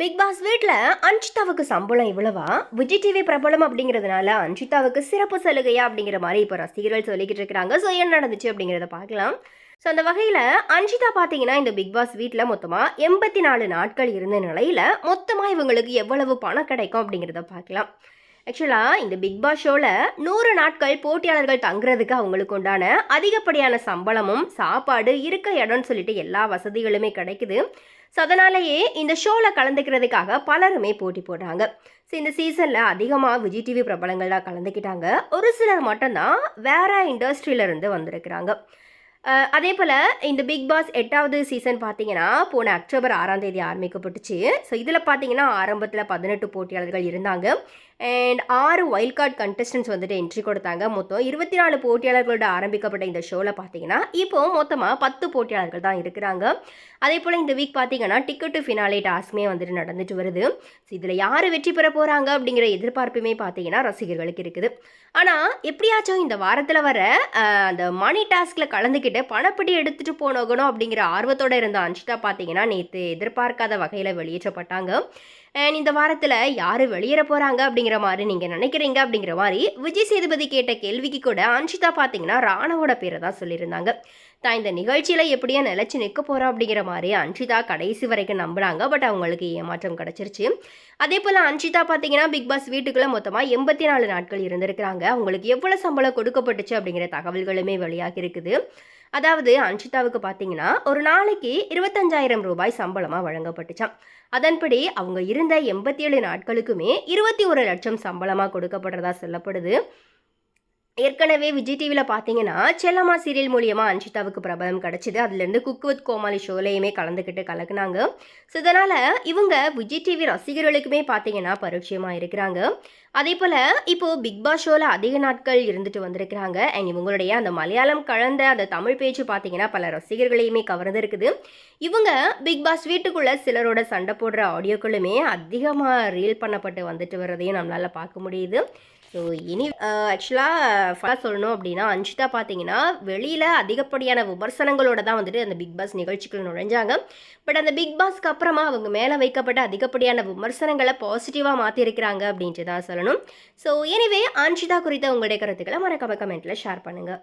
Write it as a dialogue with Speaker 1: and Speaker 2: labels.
Speaker 1: Big pass வீட்டில் அன்ஷிதாவுக்கு சம்பளம் இவ்வளவா? Vijay TV பிரபலம் அப்படிங்கிறதுனால அன்ஷிதாவுக்கு சிறப்பு சலுகையா அப்படிங்கிற மாதிரி இப்போ ரசிகர்கள் சொல்லிக்கிட்டு இருக்கிறாங்க. ஸோ என்ன நடந்துச்சு அப்படிங்கிறத பார்க்கலாம். ஸோ அந்த வகையில் அன்ஷிதா பார்த்தீங்கன்னா இந்த பிக் பாஸ் வீட்டில் மொத்தமாக எண்பத்தி நாலு நாட்கள் இருந்த நிலையில் மொத்தமாக இவங்களுக்கு எவ்வளவு பணம் கிடைக்கும் அப்படிங்கிறத பார்க்கலாம். ஆக்சுவலாக இந்த பிக் பாஸ் ஷோவில் நூறு நாட்கள் போட்டியாளர்கள் தங்குறதுக்கு அவங்களுக்கு உண்டான அதிகப்படியான சம்பளமும் சாப்பாடு இருக்க இடம்னு சொல்லிட்டு எல்லா வசதிகளுமே கிடைக்குது. ஸோ அதனாலேயே இந்த ஷோவில் கலந்துக்கிறதுக்காக பலருமே போட்டி போடுறாங்க. ஸோ இந்த சீசனில் அதிகமாக விஜய் டிவி பிரபலங்கள்லாம் கலந்துக்கிட்டாங்க. ஒரு சிலர் மட்டும்தான் வேற இண்டஸ்ட்ரியிலேருந்து வந்திருக்கிறாங்க. அதே போல் இந்த பிக் பாஸ் எட்டாவது சீசன் பார்த்தீங்கன்னா போன அக்டோபர் ஆறாம் தேதி ஆரம்பிக்கப்பட்டுச்சு. ஸோ இதில் பார்த்தீங்கன்னா ஆரம்பத்தில் பதினெட்டு போட்டியாளர்கள் இருந்தாங்க. அண்ட் ஆறு வைல்ட் கார்டு கண்டஸ்டன்ஸ் வந்துட்டு என்ட்ரி கொடுத்தாங்க. மொத்தம் இருபத்தி நாலு போட்டியாளர்களோட ஆரம்பிக்கப்பட்ட இந்த ஷோவில் பார்த்தீங்கன்னா இப்போ மொத்தமாக பத்து போட்டியாளர்கள் தான் இருக்கிறாங்க. அதே போல் இந்த வீக் பார்த்தீங்கன்னா டிக்கெட் டு ஃபினாலே டாஸ்க்குமே வந்துட்டு நடந்துட்டு வருது. ஸோ இதில் யார் வெற்றி பெற போகிறாங்க அப்படிங்கிற எதிர்பார்ப்புமே பார்த்தீங்கன்னா ரசிகர்களுக்கு இருக்குது. ஆனால் எப்படியாச்சும் இந்த வாரத்தில் வர அந்த மணி டாஸ்கில் கலந்துக்கிட்டு பணப்படி எடுத்துகிட்டு போனோகணும் அப்படிங்கிற ஆர்வத்தோட இருந்த அன்ஷிதா பார்த்தீங்கன்னா நேற்று எதிர்பார்க்காத வகையில் வெளியேற்றப்பட்டாங்க. அண்ட் இந்த வாரத்தில் யார் வெளியேற போகிறாங்க அப்படிங்கிற மாதிரி நீங்கள் நினைக்கிறீங்க அப்படிங்கிற மாதிரி விஜய் சேதுபதி கேட்ட கேள்விக்கு கூட அன்ஷிதா பார்த்தீங்கன்னா ராணவோட பேரை தான் சொல்லியிருந்தாங்க. தான் இந்த நிகழ்ச்சியில் எப்படியோ நிலச்சி நிற்க போகிறோம் அப்படிங்கிற மாதிரி அன்ஷிதா கடைசி வரைக்கும் நம்புனாங்க. பட் அவங்களுக்கு ஏமாற்றம் கிடச்சிருச்சு. அதே போல் அன்ஷிதா பார்த்தீங்கன்னா பிக் பாஸ் வீட்டுக்குள்ளே மொத்தமாக எண்பத்தி நாலு நாட்கள் இருந்திருக்கிறாங்க. அவங்களுக்கு எவ்வளோ சம்பளம் கொடுக்கப்பட்டுச்சு அப்படிங்கிற தகவல்களுமே வெளியாகி இருக்குது. அதாவது அன்ஷிதாவுக்கு பார்த்தீங்கன்னா ஒரு நாளைக்கு இருபத்தஞ்சாயிரம் ரூபாய் சம்பளமாக வழங்கப்பட்டுச்சாம். அதன்படி அவங்க இருந்த எண்பத்தி ஏழு நாட்களுக்குமே இருபத்தி ஒரு லட்சம் சம்பளமாக கொடுக்கப்படுறதா சொல்லப்படுது. ஏற்கனவே விஜய் டிவியில் பார்த்தீங்கன்னா செல்லம்மா சீரியல் மூலியமாக அன்ஷிதாவுக்கு பிரபலம் கிடச்சிது. அதுலேருந்து குக் வித் கோமாளி ஷோலையுமே கலந்துக்கிட்டு கலக்குனாங்க. ஸோ இதனால் இவங்க விஜய் டிவி ரசிகர்களுக்குமே பார்த்தீங்கன்னா பரிச்சயமாக இருக்கிறாங்க. அதே போல் இப்போது பிக் பாஸ் ஷோவில் அதிக நாட்கள் இருந்துட்டு வந்திருக்கிறாங்க. அண்ட் இவங்களுடைய அந்த மலையாளம் கலந்த அந்த தமிழ் பேச்சு பார்த்தீங்கன்னா பல ரசிகர்களையுமே கவர்ந்துருக்குது இவங்க பிக் பாஸ் வீட்டுக்குள்ளே சிலரோட சண்டை போடுற ஆடியோக்களுமே அதிகமாக ரீல் பண்ணப்பட்டு வந்துட்டு வர்றதையும் நம்மளால் பார்க்க முடியுது. ஸோ இனி ஆக்சுவலாக சொல்லணும் அப்படின்னா அன்ஷிதா பார்த்தீங்கன்னா வெளியில் அதிகப்படியான விமர்சனங்களோட தான் வந்துட்டு அந்த பிக் பாஸ் நிகழ்ச்சிகள் நுழைஞ்சாங்க. பட் அந்த பிக் பாஸ்க்கு அப்புறமா அவங்க மேலே வைக்கப்பட்ட அதிகப்படியான விமர்சனங்களை பாசிட்டிவாக மாற்றிருக்கிறாங்க அப்படின்ட்டு தான் சொல்லணும். ஸோ எனிவே அன்ஷிதா குறித்த உங்களுடைய கருத்துக்களை மறக்காம கமெண்ட்டில் ஷேர் பண்ணுங்கள்